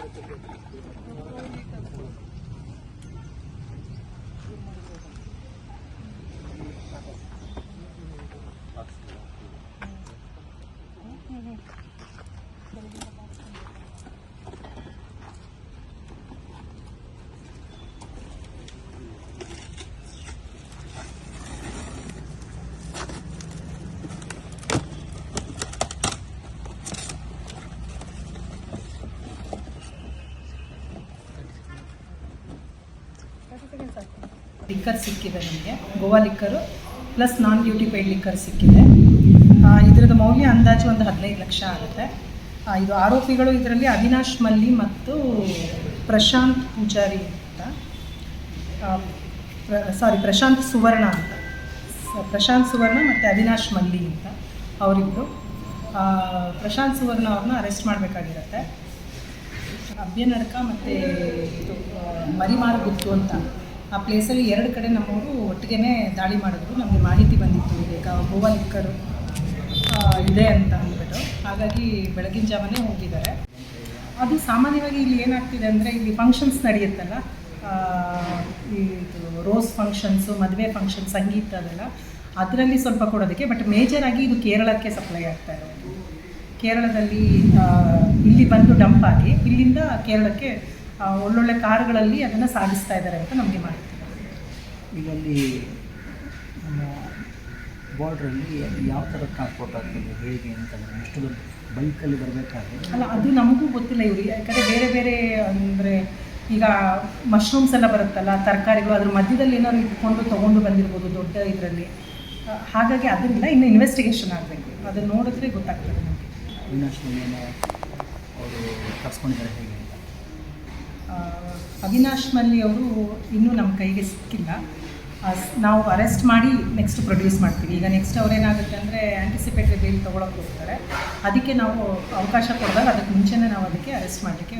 Продолжение следует... liquor ಸಿಕ್ಕಿದೆ ನಮಗೆ. Goa liquor plus non duty paid liquor ಸಿಕ್ಕಿದೆ ಇದರದ ಮೌಲ್ಯ ಅಂದಾಜು ಒಂದು ಹದಿನೈದು ಲಕ್ಷ ಆಗುತ್ತೆ. ಇದು ಆರೋಪಿಗಳು ಇದರಲ್ಲಿ ಅವಿನಾಶ್ ಮಲ್ಲಿ ಮತ್ತು ಪ್ರಶಾಂತ್ ಪೂಜಾರಿ ಅಂತ. ಸಾರಿ ಪ್ರಶಾಂತ್ ಸುವರ್ಣ ಅಂತ. ಪ್ರಶಾಂತ್ ಸುವರ್ಣ ಮತ್ತು ಅವಿನಾಶ್ ಮಲ್ಲಿ ಅಂತ ಅವರಿಬ್ಬರು ಪ್ರಶಾಂತ್ ಸುವರ್ಣ ಅವ್ರನ್ನ ಅರೆಸ್ಟ್ ಮಾಡಬೇಕಾಗಿರುತ್ತೆ. ಅಭ್ಯನಡಕ ಮತ್ತು ಇದು ಮರಿಮಾರ್ ಮರಿಮಾರ ಗುತ್ತು ಅಂತ. ಆ ಪ್ಲೇಸಲ್ಲಿ ಎರಡು ಕಡೆ ನಮ್ಮವರು ಒಟ್ಟಿಗೆ ದಾಳಿ ಮಾಡಿದ್ರು. ನಮಗೆ ಮಾಹಿತಿ ಬಂದಿತ್ತು. ಈಗ ಗೋವಾ ಲಿಕ್ಕರು ಇದೆ ಅಂತ ಅಂದ್ಬಿಟ್ಟು. ಹಾಗಾಗಿ ಬೆಳಗಿನ ಜಾವನೇ ಹೋಗಿದ್ದಾರೆ. ಅದು ಸಾಮಾನ್ಯವಾಗಿ ಇಲ್ಲಿ ಏನಾಗ್ತಿದೆ ಅಂದರೆ ಇಲ್ಲಿ ಫಂಕ್ಷನ್ಸ್ ನಡೆಯುತ್ತಲ್ಲ ಇದು ರೋಸ್ ಫಂಕ್ಷನ್ಸು ಮದುವೆ ಫಂಕ್ಷನ್ ಸಂಗೀತ ಅದೆಲ್ಲ. ಅದರಲ್ಲಿ ಸ್ವಲ್ಪ ಕೊಡೋದಕ್ಕೆ ಬಟ್ ಮೇಜರ್ ಆಗಿ ಇದು ಕೇರಳಕ್ಕೆ ಸಪ್ಲೈ ಆಗ್ತಾ ಇರೋದು. ಕೇರಳದಲ್ಲಿ ಇಲ್ಲಿ ಬಂದು ಡಂಪ್ ಆಗಿ ಇಲ್ಲಿಂದ ಕೇರಳಕ್ಕೆ ಒಳ್ಳೊಳ್ಳೆ ಕಾರುಗಳಲ್ಲಿ ಅದನ್ನು ಸಾಗಿಸ್ತಾ ಇದ್ದಾರೆ ಅಂತ ನಮಗೆ ಮಾಹಿತಿ. ಈಗ ಅಲ್ಲಿ ನಮ್ಮ ಬಾರ್ಡ್ರಲ್ಲಿ ಯಾವ ಥರ ಟ್ರಾನ್ಸ್ಪೋರ್ಟ್ ಆಗ್ತದೆ ಹೇಗೆ ಅಂತ ಎಷ್ಟು ದೊಡ್ಡ ಬೈಕಲ್ಲಿ ಬರಬೇಕಾದ್ರೆ ಅಲ್ಲ ಅದು ನಮಗೂ ಗೊತ್ತಿಲ್ಲ ಇವರು. ಯಾಕಂದರೆ ಬೇರೆ ಬೇರೆ ಅಂದರೆ ಈಗ ಮಶ್ರೂಮ್ಸ್ ಎಲ್ಲ ಬರುತ್ತಲ್ಲ ತರಕಾರಿಗಳು ಅದ್ರ ಮಧ್ಯದಲ್ಲಿ ಏನಾದ್ರು ಇಟ್ಕೊಂಡು ತೊಗೊಂಡು ಬಂದಿರ್ಬೋದು ದೊಡ್ಡ ಇದರಲ್ಲಿ. ಹಾಗಾಗಿ ಅದರಿಂದ ಇನ್ನು ಇನ್ವೆಸ್ಟಿಗೇಷನ್ ಆಗಬೇಕು. ಅದನ್ನು ನೋಡಿದ್ರೆ ಗೊತ್ತಾಗ್ತದೆ ನಮಗೆ. ಅವರು ಕರ್ಸ್ಕೊಂಡಿದ್ದಾರೆ ಹೇಗೆ? ಅವಿನಾಶ್ ಮಲ್ಲಿ ಅವರು ಇನ್ನೂ ನಮ್ಮ ಕೈಗೆ ಸಿಕ್ಕಿಲ್ಲ. ನಾವು ಅರೆಸ್ಟ್ ಮಾಡಿ ನೆಕ್ಸ್ಟ್ ಪ್ರೊಡ್ಯೂಸ್ ಮಾಡ್ತೀವಿ. ಈಗ ನೆಕ್ಸ್ಟ್ ಅವರೇನಾಗುತ್ತೆ ಅಂದರೆ ಆ್ಯಂಟಿಸಿಪೇಟರಿ ಬೇಲ್ ತೊಗೊಳಕ್ಕೆ ಹೋಗ್ತಾರೆ. ಅದಕ್ಕೆ ನಾವು ಅವಕಾಶ ಕೊಡಿದಾಗ ಅದಕ್ಕೆ ಮುಂಚೆನೇ ನಾವು ಅದಕ್ಕೆ ಅರೆಸ್ಟ್ ಮಾಡಲಿಕ್ಕೆ